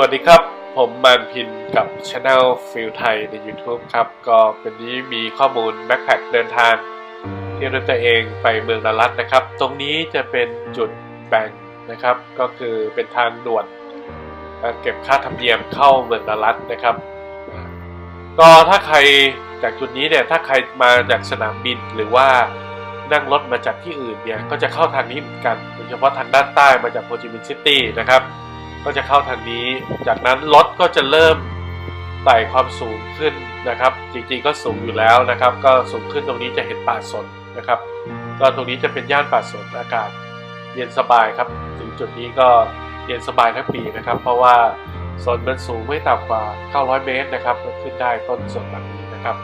วัสดีครับ ผมมานพินกับช anel ฟิลไทยใน YouTube ครับ ก็เป็นนี้มีข้อมูลแบ็คแพคเดินทางเที่ยวด้วยตัวเองไปเมืองดารัสนะครับ ตรงนี้จะเป็นจุดแบ่งนะครับ ก็คือเป็นทางด่วนการเก็บค่าธรรมเนียมเข้าเมืองดารัสนะครับ ก็ถ้าใครจากจุดนี้เนี่ยถ้าใครมาจากสนามบินหรือว่านั่งรถมาจากที่อื่นเนี่ยก็จะเข้าทางนี้เหมือนกันโดยเฉพาะทางด้านใต้มาจากโฮจิมินห์ซิตี้นะครับ ก็จะเข้าทางนี้ จากนั้นรถก็จะเริ่มไต่ความสูงขึ้นนะครับ จริงๆก็สูงอยู่แล้วนะครับ ก็สูงขึ้นตรงนี้จะเห็นป่าสนนะครับ ก็ตรงนี้จะเป็นย่านป่าสนอากาศเย็นสบายครับ ถึงจุดนี้ก็เย็นสบายทั้งปีนะครับ เพราะว่าสนมันสูงไม่ต่ำกว่า 900 เมตรนะครับก็ขึ้นได้ต้นสนแบบนี้นะครับ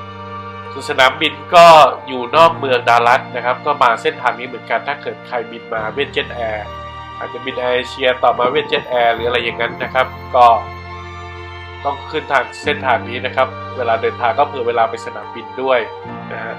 ส่วนสนามบินก็อยู่นอกเมืองดารัสนะครับ ก็มาเส้นทางนี้เหมือนกันถ้าเกิดใครบินมาเวทเจ็ตแอร์ อาจจะบินแอร์เอเชียต่อมาเวทเจ็ตแอร์หรืออะไรอย่างนั้นนะครับ ก็ต้องขึ้นทางเส้นทางนี้นะครับ เวลาเดินทางก็เผื่อเวลาไปสนามบินด้วยนะฮะ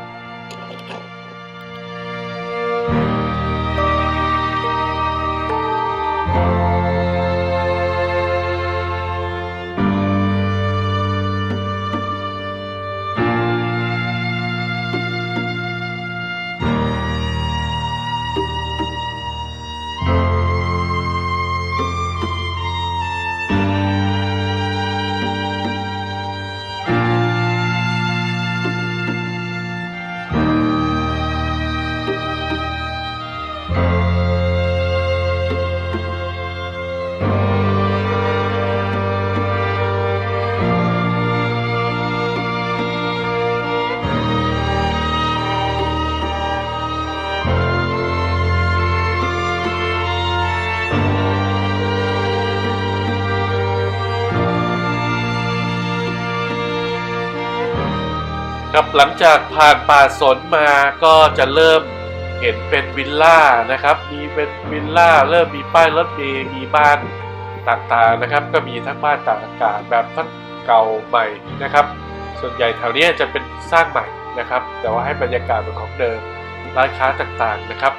ครับหลังจากผ่านป่าสนมาก็จะเริ่มเห็นเป็นวิลล่านะครับ มีเป็นวิลล่าเริ่มมีป้ายรถเมล์มีบ้านต่างๆนะครับ ก็มีทั้งบ้านต่างอากาศแบบทั้งเก่าใหม่นะครับ ส่วนใหญ่แถวนี้จะเป็นสร้างใหม่นะครับ แต่ว่าให้บรรยากาศเป็นของเดิมร้านค้าต่างๆนะครับ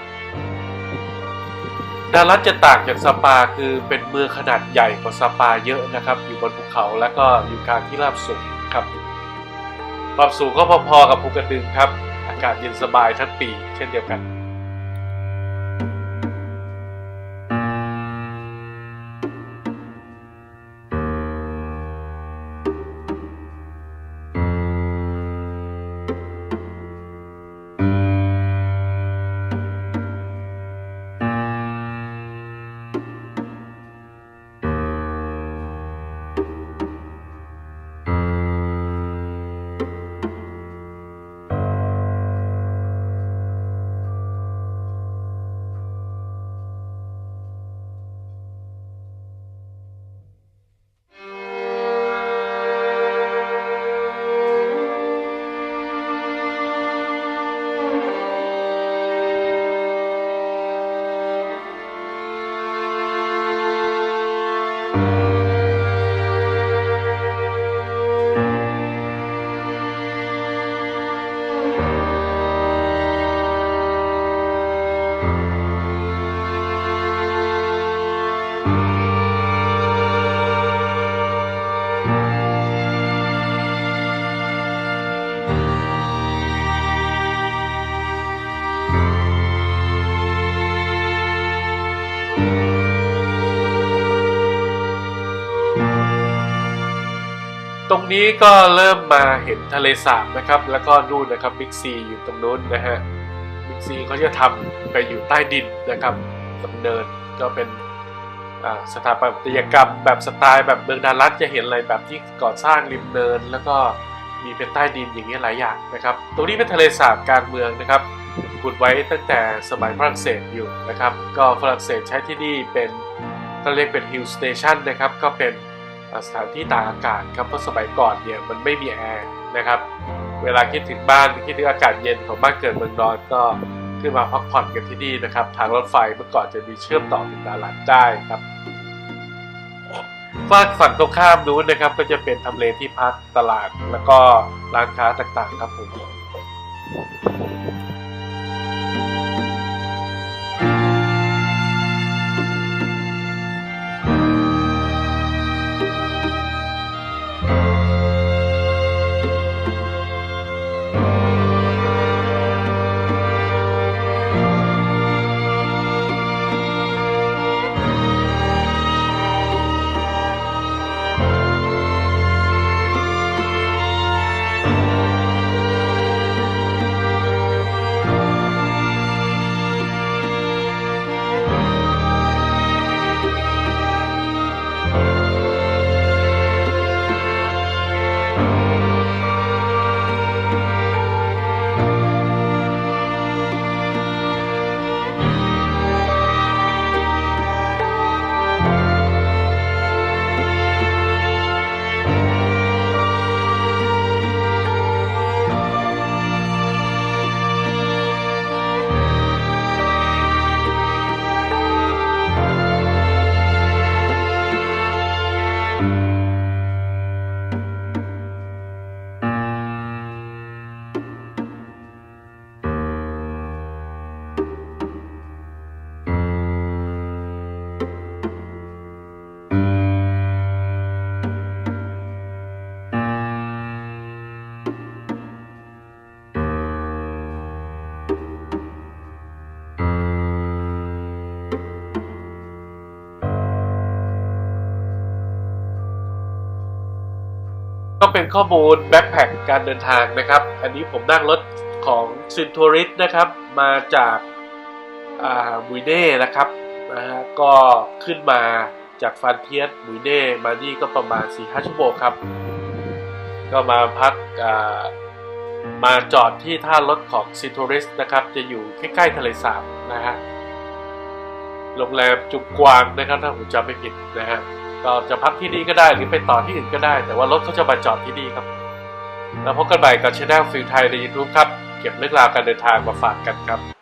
ดารัสจะต่างจากสปาคือเป็นเมืองขนาดใหญ่กว่าสปาเยอะนะครับ อยู่บนภูเขาแล้วก็อยู่กลางที่ราบสูงครับ ความสูงก็พอๆกับภูกระดึงครับ อากาศเย็นสบายทั้งปีเช่นเดียวกัน รงนี้ก็เริ่มมาเห็นทะเลสาบนะครับ แล้วก็นู่นนะครับบิ๊กซีอยู่ตรงนู้นนะฮะบิ๊กซีเขาจะทำไปอยู่ใต้ดินนะครับดำเนินก็เป็นสถาปัตยกรรมแบบสไตล์แบบเมืองดารัสจะเห็นอะไรแบบที่ก่อสร้างริมเนิน แล้วก็มีเป็นใต้ดินอย่างเงี้ยหลายอย่างนะครับ ตรงนี้เป็นทะเลสาบกลางเมืองนะครับขุดไว้ตั้งแต่สมัยฝรั่งเศสอยู่นะครับ ก็ฝรั่งเศสใช้ที่นี่เป็นเขาเรียกเป็นฮิลสเตชันนะครับ ก็เป็น สถานที่ตากอากาศครับเพราะสมัยก่อนเนี่ยมันไม่มีแอร์นะครับ เวลาคิดถึงบ้านคิดถึงอากาศเย็นของบ้านเกิดเมืองนอนก็ขึ้นมาพักผ่อนกันที่นี่นะครับ ทางรถไฟเมื่อก่อนจะมีเชื่อมต่อถึงดารันได้ครับฝากฝั่งตรงข้ามนู้นนะครับ ก็จะเป็นทำเลที่พักตลาดแล้วก็ร้านค้าต่างๆครับผม ก็เป็นข้อมูลแบ็คแพคการเดินทางนะครับ อันนี้ผมนั่งรถของซินทัวริสนะครับ มาจากอ่ามุยเน่นะครับนะฮะก็ขึ้นมาจากฟานเทียสมุยเน่มานี่ก็ประมาณ 4-5 ชั่วโมงครับ ก็มาพักอ่ามาจอดที่ท่ารถของซินทัวริสนะครับ จะอยู่ใกล้ๆทะเลสาบนะฮะโรงแรมจุกกวางนะครับถ้าผมจำไม่ผิดนะฮะ ก็จะพักที่นี่ก็ได้หรือไปต่อที่อื่นก็ได้ แต่ว่ารถเขาจะมาจอดที่นี่ครับ แล้วพบกันใหม่กับช anel ฟิลไทยในยูทูบครับ เก็บเรื่องราวการเดินทางมาฝากกันครับ